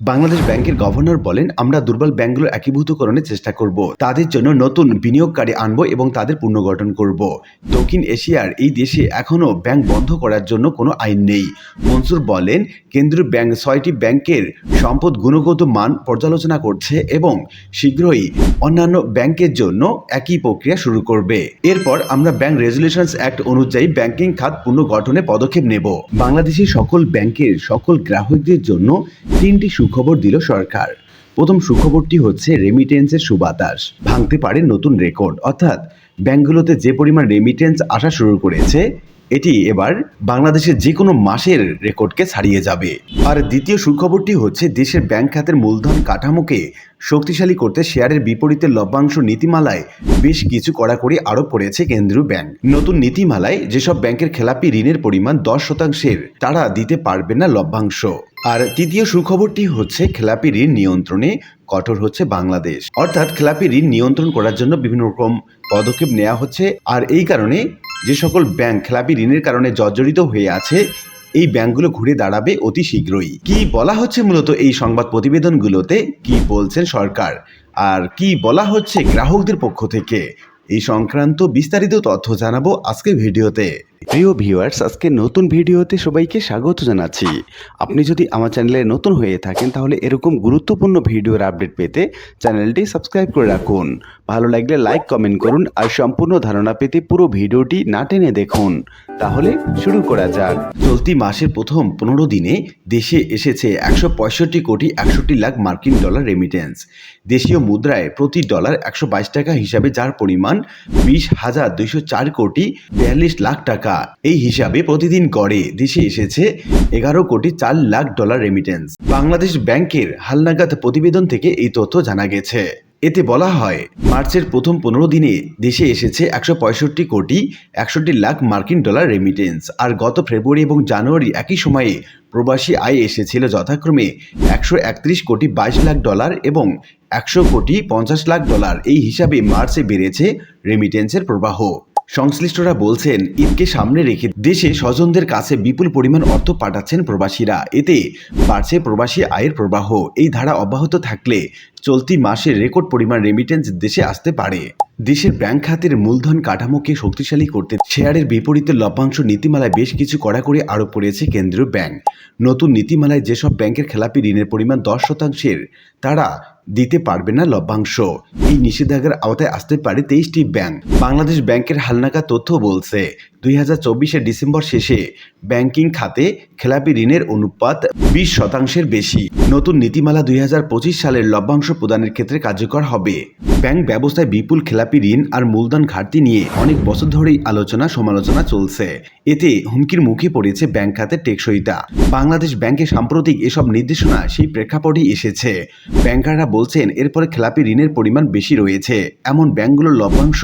বাংলাদেশ ব্যাংকের গভর্নর বলেন, আমরা দুর্বল ব্যাংকগুলো একীভূতকরণের চেষ্টা করব। তাদের জন্য নতুন বিনিয়োগকারী আনব এবং তাদের পুনর্গঠন করব। দক্ষিণ এশিয়ার এই দেশে এখনও ব্যাংক বন্ধ করার জন্য কোনো আইন নেই। মনসুর বলেন, কেন্দ্রীয় ব্যাংক ছয়টি ব্যাংকের সম্পদ গুণগত মান পর্যালোচনা করছে এবং শীঘ্রই অন্যান্য ব্যাংকের জন্য একই প্রক্রিয়া শুরু করবে। এরপর আমরা ব্যাংক রেজুলেশনস অ্যাক্ট অনুযায়ী ব্যাংকিং খাত পুনর্গঠনে পদক্ষেপ নেব। বাংলাদেশের সকল ব্যাংকের সকল গ্রাহকদের জন্য তিনটি সুখবর দিল সরকার। প্রথম সুখবরটি হচ্ছে রেমিটেন্সের সুবাতাস। ভাঙতে পারে নতুন রেকর্ড অর্থাৎ ব্যাংকগুলোতে যে পরিমাণ রেমিটেন্স আসা শুরু করেছে, এটি এবার বাংলাদেশের যে কোনো মাসের রেকর্ডকে ছাড়িয়ে যাবে। আর দ্বিতীয় সুখবরটি হচ্ছে দেশের ব্যাংক খাতের মূলধন কাঠামোকে শক্তিশালী করতে শেয়ারের বিপরীতে লভ্যাংশ নীতিমালায় বেশ কিছু কড়াকড়ি আরোপ করেছে কেন্দ্রীয় ব্যাংক। নতুন নীতিমালায় যেসব ব্যাংকের খেলাপি ঋণের পরিমাণ দশ শতাংশের, তারা দিতে পারবে না লভ্যাংশ। আর তৃতীয় সুখবরটি হচ্ছে, খেলাপি ঋণ নিয়ন্ত্রণে কঠোর হচ্ছে বাংলাদেশ। অর্থাৎ খেলাপি ঋণ নিয়ন্ত্রণ করার জন্য বিভিন্ন রকম পদক্ষেপ নেওয়া হচ্ছে। আর এই কারণে যে সকল ব্যাংক খেলাপি ঋণের কারণে জর্জরিত হয়ে আছে, এই ব্যাংকগুলো ঘুরে দাঁড়াবে অতি শীঘ্রই। কি বলা হচ্ছে মূলত এই সংবাদ প্রতিবেদনগুলোতে? কি বলছেন সরকার? আর কি বলা হচ্ছে গ্রাহকদের পক্ষ থেকে? এই সংক্রান্ত বিস্তারিত তথ্য জানাব আজকের ভিডিওতে। প্রিয় ভিউয়ার্স, আজকে নতুন ভিডিওতে সবাইকে স্বাগত জানাচ্ছি। আপনি যদি আমার চ্যানেলে নতুন হয়ে থাকেন, তাহলে এরকম গুরুত্বপূর্ণ ভিডিওর আপডেট পেতে চ্যানেলটি সাবস্ক্রাইব করে রাখুন। ভালো লাগলে লাইক, কমেন্ট করুন আর সম্পূর্ণ ধারণা পেতে পুরো ভিডিওটি না টেনে দেখুন। তাহলে শুরু করা যাক। চলতি মাসের প্রথম পনেরো দিনে দেশে এসেছে একশো পঁয়ষট্টি কোটি একষট্টি লাখ মার্কিন ডলার রেমিটেন্স দেশীয় মুদ্রায় প্রতি ডলার একশো বাইশ টাকা হিসাবে, যার পরিমাণ বিশ হাজার দুইশো চার কোটি বিয়াল্লিশ লাখ টাকা। এই হিসাবে প্রতিদিন গড়ে দেশে এসেছে এগারো কোটি চার লাখ ডলার রেমিটেন্স বাংলাদেশ ব্যাংকের হালনাগাদ প্রতিবেদন থেকে এই তথ্য জানা গেছে। এতে বলা হয়, মার্চের প্রথম পনেরো দিনে দেশে এসেছে একশো পঁয়ষট্টি কোটি একষট্টি লাখ মার্কিন ডলার রেমিটেন্স আর গত ফেব্রুয়ারি এবং জানুয়ারি একই সময়ে প্রবাসী আয় এসেছিল যথাক্রমে একশো একত্রিশ কোটি বাইশ লাখ ডলার এবং একশো কোটি পঞ্চাশ লাখ ডলার। এই হিসাবে মার্চে বেড়েছে রেমিটেন্সের প্রবাহ। সংশ্লিষ্টরা বলছেন, ঈদকে সামনে রেখে দেশে স্বজনদের কাছে বিপুল পরিমাণ অর্থ পাঠাচ্ছেন প্রবাসীরা। এতে বাড়ছে প্রবাসী আয়ের প্রবাহ। এই ধারা অব্যাহত থাকলে চলতি মাসে রেকর্ড পরিমাণ রেমিটেন্স দেশে আসতে পারে। দেশের ব্যাংক খাতের মূলধন কাঠামোকে শক্তিশালী করতে শেয়ারের বিপরীতে লভ্যাংশ নীতিমালায় বেশ কিছু কড়াকড়ি আরোপ করেছে কেন্দ্রীয় ব্যাংক। নতুন নীতিমালায় যেসব ব্যাংকের খেলাপি ঋণের পরিমাণ দশ শতাংশের, তারা দিতে পারবে না লভ্যাংশ। এই নিষেধাজ্ঞার আওতায় আসতে পারে তেইশটি ব্যাংক। বাংলাদেশ ব্যাংকের হালনাকা তথ্য বলছে, দুই হাজার চব্বিশের ডিসেম্বর শেষে ব্যাংকিং খাতে খেলাপি ঋণের অনুপাত বিশ শতাংশের বেশি। নতুন নীতিমালা দুই হাজার পঁচিশ সালের লভ্যাংশ প্রদানের ক্ষেত্রে কার্যকর হবে। ব্যাংক ব্যবস্থায় বিপুল খেলাপি ঋণ আর মূলধন ঘাটতি নিয়ে অনেক বছর ধরেই আলোচনা সমালোচনা চলছে। এতে হুমকির মুখে পড়েছে ব্যাংক খাতের টেকসইতা বাংলাদেশ ব্যাংকে সাম্প্রতিক এসব নির্দেশনা সেই প্রেক্ষাপটেই এসেছে। ব্যাংকাররা বলছেন, এরপরে খেলাপি ঋণের পরিমাণ বেশি রয়েছে। এমন ব্যাংকগুলোর লভ্যাংশ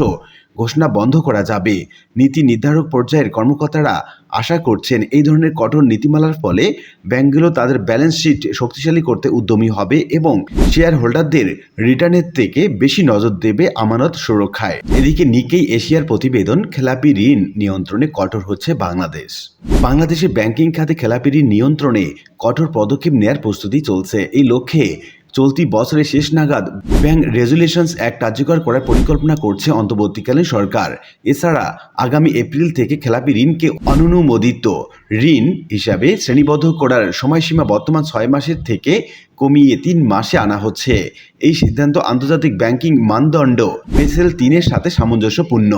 ঘোষণা বন্ধ করা যাবে। নীতি নির্ধারক পর্যায়ের কর্মকর্তারা আশা করছেন এই ধরনের কঠোর নীতিমালার ফলে ব্যাংকগুলো তাদের ব্যালেন্স শিট শক্তিশালী করতে উদ্যমী হবে এবং শেয়ার হোল্ডারদের রিটার্নের থেকে বেশি নজর দেবে আমানত সুরক্ষায়। এদিকে নিকেই এশিয়ার প্রতিবেদন, খেলাপি ঋণ নিয়ন্ত্রণে কঠোর হচ্ছে বাংলাদেশ। বাংলাদেশে ব্যাংকিং খাতে খেলাপি ঋণ নিয়ন্ত্রণে কঠোর পদক্ষেপ নেয়ার প্রস্তুতি চলছে। এই লক্ষ্যে চলতি বছরের শেষ নাগাদ ব্যাংক রেজুলেশনস অ্যাক্ট কার্যকর করার পরিকল্পনা করছে অন্তর্বর্তীকালীন সরকার। এছাড়া আগামী এপ্রিল থেকে খেলাপি ঋণকে অননুমোদিত ঋণ হিসাবে শ্রেণীবদ্ধ করার সময়সীমা বর্তমান ছয় মাসের থেকে কমিয়ে তিন মাসে আনা হচ্ছে। এই সিদ্ধান্ত আন্তর্জাতিক ব্যাংকিং মানদণ্ড বেসেল তিনের সাথে সামঞ্জস্যপূর্ণ।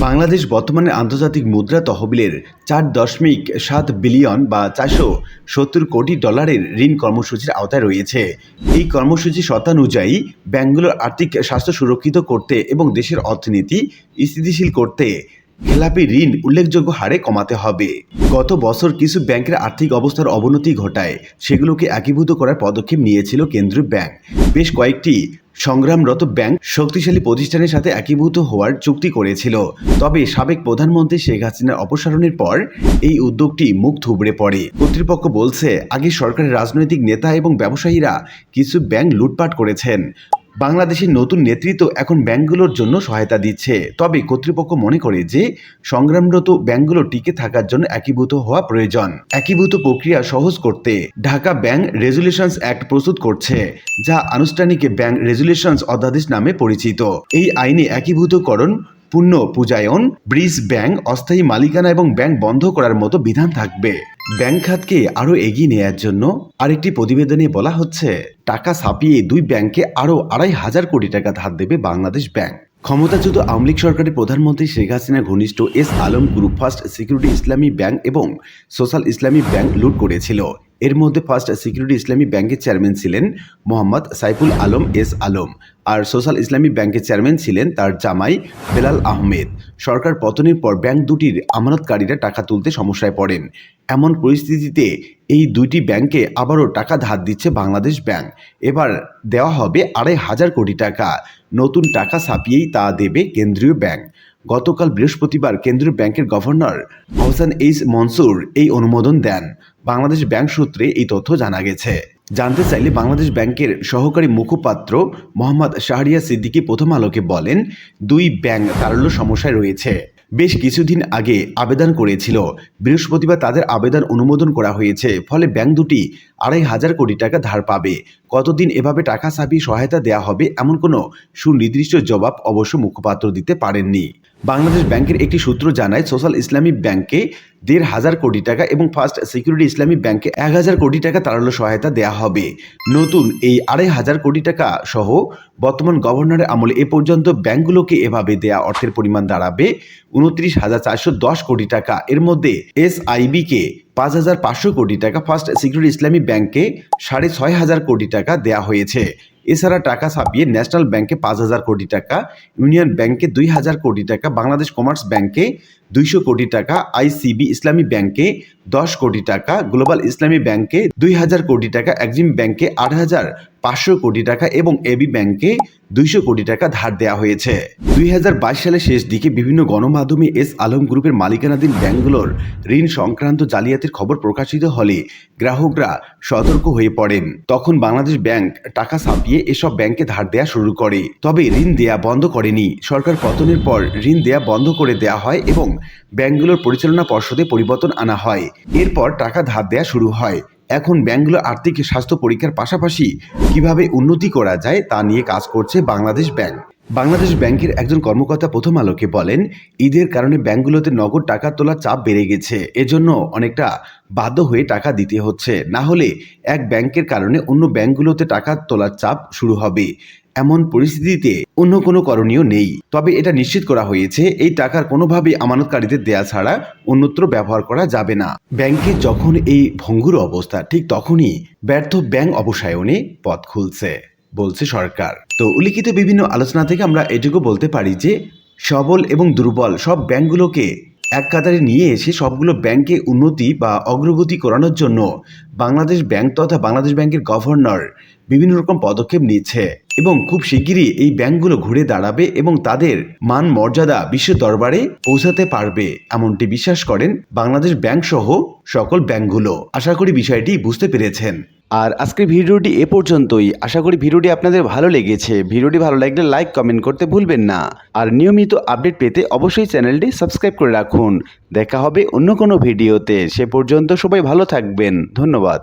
বাংলাদেশ বর্তমানে আন্তর্জাতিক মুদ্রা তহবিলের চার দশমিক সাত বিলিয়ন বা চারশো সত্তর কোটি ডলারের ঋণ কর্মসূচির আওতায় রয়েছে। এই কর্মসূচি শতানুযায়ী ব্যাংকগুলোর আর্থিক স্বাস্থ্য সুরক্ষিত করতে এবং দেশের অর্থনীতি স্থিতিশীল করতে খেলাপি ঋণ উল্লেখযোগ্য হারে কমাতে হবে। গত বছর কিছু ব্যাংকের আর্থিক অবস্থার অবনতি ঘটায়, সেগুলোকে একীভূত করার পদক্ষেপ নিয়েছিল কেন্দ্রীয় ব্যাংক। বেশ কয়েকটি সংগ্রামরত ব্যাংক শক্তিশালী প্রতিষ্ঠানের সাথে একীভূত হওয়ার চুক্তি করেছিল। তবে সাবেক প্রধানমন্ত্রী শেখ হাসিনার অপসারণের পর এই উদ্যোগটি মুখ থুবড়ে পড়ে। কর্তৃপক্ষ বলছে, আগে সরকারের রাজনৈতিক নেতা এবং ব্যবসায়ীরা কিছু ব্যাংক লুটপাট করেছেন। বাংলাদেশের নতুন নেতৃত্ব এখন ব্যাংকগুলোর জন্য সহায়তা দিচ্ছে। তবে কর্তৃপক্ষ মনে করে যে, সংগ্রামরত ব্যাংকগুলো টিকে থাকার জন্য একীভূত হওয়া প্রয়োজন। একীভূত প্রক্রিয়া সহজ করতে ঢাকা ব্যাংক রেজুলেশনস অ্যাক্ট প্রস্তুত করছে, যা আনুষ্ঠানিক ব্যাংক রেজুলেশনস অধ্যাদেশ নামে পরিচিত। এই আইনে একীভূতকরণ পূর্ণ পূজায়ন, ব্রিজ, ব্যাংক, অস্থায়ী মালিকানা এবং ব্যাংক বন্ধ করার মতো বিধান থাকবে। ব্যাংক খাতকে আরও এগিয়ে নেয়ার জন্য আরেকটি প্রতিবেদনে বলা হচ্ছে, টাকা ছাপিয়ে দুই ব্যাংকে আরও আড়াই হাজার কোটি টাকা ধার দেবে বাংলাদেশ ব্যাংক। ক্ষমতাচ্যুত আওয়ামী লীগ সরকারের প্রধানমন্ত্রী শেখ হাসিনা ঘনিষ্ঠ S Alam group first security Islami bank এবং সোশ্যাল ইসলামী ব্যাংক লুট করেছিল। এর মধ্যে ফার্স্ট সিকিউরিটি ইসলামী ব্যাংকের চেয়ারম্যান ছিলেন মোহাম্মদ সাইফুল আলম এস আলম। আর সোশ্যাল ইসলামী ব্যাংকের চেয়ারম্যান ছিলেন তার জামাই বেলাল আহমেদ। সরকার পতনের পর ব্যাংক দুটির আমানতকারীরা টাকা তুলতে সমস্যায় পড়েন। এমন পরিস্থিতিতে এই দুইটি ব্যাংকে আবারও টাকা ধার দিচ্ছে বাংলাদেশ ব্যাংক। এবার দেওয়া হবে আড়াই হাজার কোটি টাকা। নতুন টাকা ছাপিয়েই তা দেবে কেন্দ্রীয় ব্যাংক। গতকাল বৃহস্পতিবার কেন্দ্রীয় ব্যাংকের গভর্নর হোসেন এইচ মনসুর এই অনুমোদন দেন। বাংলাদেশ ব্যাংক সূত্রে এই তথ্য জানা গেছে। জানতে চাইলে বাংলাদেশ ব্যাংকের সহকারী মুখপাত্র মোহাম্মদ শাহরিয়া সিদ্দিকী প্রথম আলোকে বলেন, দুই ব্যাংক তারল্য সমস্যায় রয়েছে। বেশ কিছুদিন আগে আবেদন করেছিল। বৃহস্পতিবার তাদের আবেদন অনুমোদন করা হয়েছে। ফলে ব্যাংক দুটি আড়াই হাজার কোটি টাকা ধার পাবে। কতদিন এভাবে টাকা ছাপিয়ে সহায়তা দেওয়া হবে এমন কোনো সুনির্দিষ্ট জবাব অবশ্য মুখপাত্র দিতে পারেননি। বাংলাদেশ ব্যাংকের একটি সূত্র জানায়, সোশ্যাল ইসলামী ব্যাংকে দেড় হাজার কোটি টাকা এবং ফার্স্ট সিকিউরিটি ইসলামী ব্যাংকে এক হাজার কোটি টাকা তারল্য সহায়তা দেওয়া হবে। নতুন এই আড়াই হাজার কোটি টাকা সহ বর্তমান গভর্নরের আমলে এ পর্যন্ত ব্যাংকগুলোকে এভাবে দেয়া অর্থের পরিমাণ দাঁড়াবে উনত্রিশ হাজার চারশো দশ কোটি টাকা। এর মধ্যে এস কে পাঁচ হাজার পাঁচশো কোটি টাকা ফার্স্ট সিকিউরিটি ইসলামী ব্যাংকে সাড়ে ছয় হাজার কোটি টাকা দেয়া হয়েছে। এছাড়া টাকা ছাপিয়ে ন্যাশনাল ব্যাংকে পাঁচ হাজার কোটি টাকা, ইউনিয়ন ব্যাংকে দুই হাজার কোটি টাকা, বাংলাদেশ কমার্স ব্যাংকে দুইশো কোটি টাকা, আইসিবি ইসলামী ব্যাংকে দশ কোটি টাকা, গ্লোবাল ইসলামী ব্যাংকে দুই হাজার কোটি টাকা এক্সিম ব্যাংকে আট হাজার পাঁচশো কোটি টাকা এবং এবি ব্যাংকে দুইশো কোটি টাকা ধার দেওয়া হয়েছে। দুই হাজার বাইশ সালের শেষ দিকে বিভিন্ন গণমাধ্যমে এস আলম গ্রুপের মালিকানাধীন ব্যাংকগুলোর ঋণ সংক্রান্ত জালিয়াতির খবর প্রকাশিত হলে গ্রাহকরা সতর্ক হয়ে পড়েন। তখন বাংলাদেশ ব্যাংক টাকা ছাপিয়ে এসব ব্যাংকে ধার দেয়া শুরু করে। তবে ঋণ দেয়া বন্ধ করেনি। সরকার পতনের পর ঋণ দেয়া বন্ধ করে দেয়া হয় এবং ব্যাংকগুলোর পরিচালনা পর্ষদে পরিবর্তন আনা হয়। এরপর টাকা ধার দেয়া শুরু হয়। এখন ব্যাংকগুলো আর্থিক স্বাস্থ্য পরীক্ষার পাশাপাশি কীভাবে উন্নতি করা যায় তা নিয়ে কাজ করছে বাংলাদেশ ব্যাংক। বাংলাদেশ ব্যাংকের একজন কর্মকর্তা প্রথম আলোকে বলেন, ঈদের কারণে ব্যাংকগুলোতে নগদ টাকা তোলার চাপ বেড়ে গেছে। এজন্য অনেকটা বাধ্য হয়ে টাকা দিতে হচ্ছে। না হলে এক ব্যাংকের কারণে অন্য ব্যাংকগুলোতে টাকা তোলার চাপ শুরু হবে। এমন পরিস্থিতিতে অন্য কোনো করণীয় নেই। তবে এটা নিশ্চিত করা হয়েছে, এই টাকার কোনোভাবেই আমানতকারীদের দেয়া ছাড়া অন্যত্র ব্যবহার করা যাবে না। ব্যাংকে যখন এই ভঙ্গুর অবস্থা, ঠিক তখনই ব্যর্থ ব্যাংক অবসায়নে পথ খুলছে। বলছে সরকার। তো উল্লিখিত বিভিন্ন আলোচনা থেকে আমরা এটুকু বলতে পারি যে, সবল এবং দুর্বল সব ব্যাংকগুলোকে এক কাতারে নিয়ে এসে সবগুলো ব্যাংকে উন্নতি বা অগ্রগতি করানোর জন্য বাংলাদেশ ব্যাংক তথা বাংলাদেশ ব্যাংকের গভর্নর বিভিন্ন রকম পদক্ষেপ নিচ্ছে। এবং খুব শিগগিরই এই ব্যাংকগুলো ঘুরে দাঁড়াবে এবং তাদের মান মর্যাদা বিশ্ব দরবারে পৌঁছাতে পারবে, এমনটি বিশ্বাস করেন বাংলাদেশ ব্যাংক সহ সকল ব্যাংকগুলো। আশা করি বিষয়টি বুঝতে পেরেছেন। আর আজকের ভিডিওটি এ পর্যন্তই। আশা করি ভিডিওটি আপনাদের ভালো লেগেছে। ভিডিওটি ভালো লাগলে লাইক, কমেন্ট করতে ভুলবেন না। আর নিয়মিত আপডেট পেতে অবশ্যই চ্যানেলটি সাবস্ক্রাইব করে রাখুন। দেখা হবে অন্য কোনো ভিডিওতে। সে পর্যন্ত সবাই ভালো থাকবেন। ধন্যবাদ।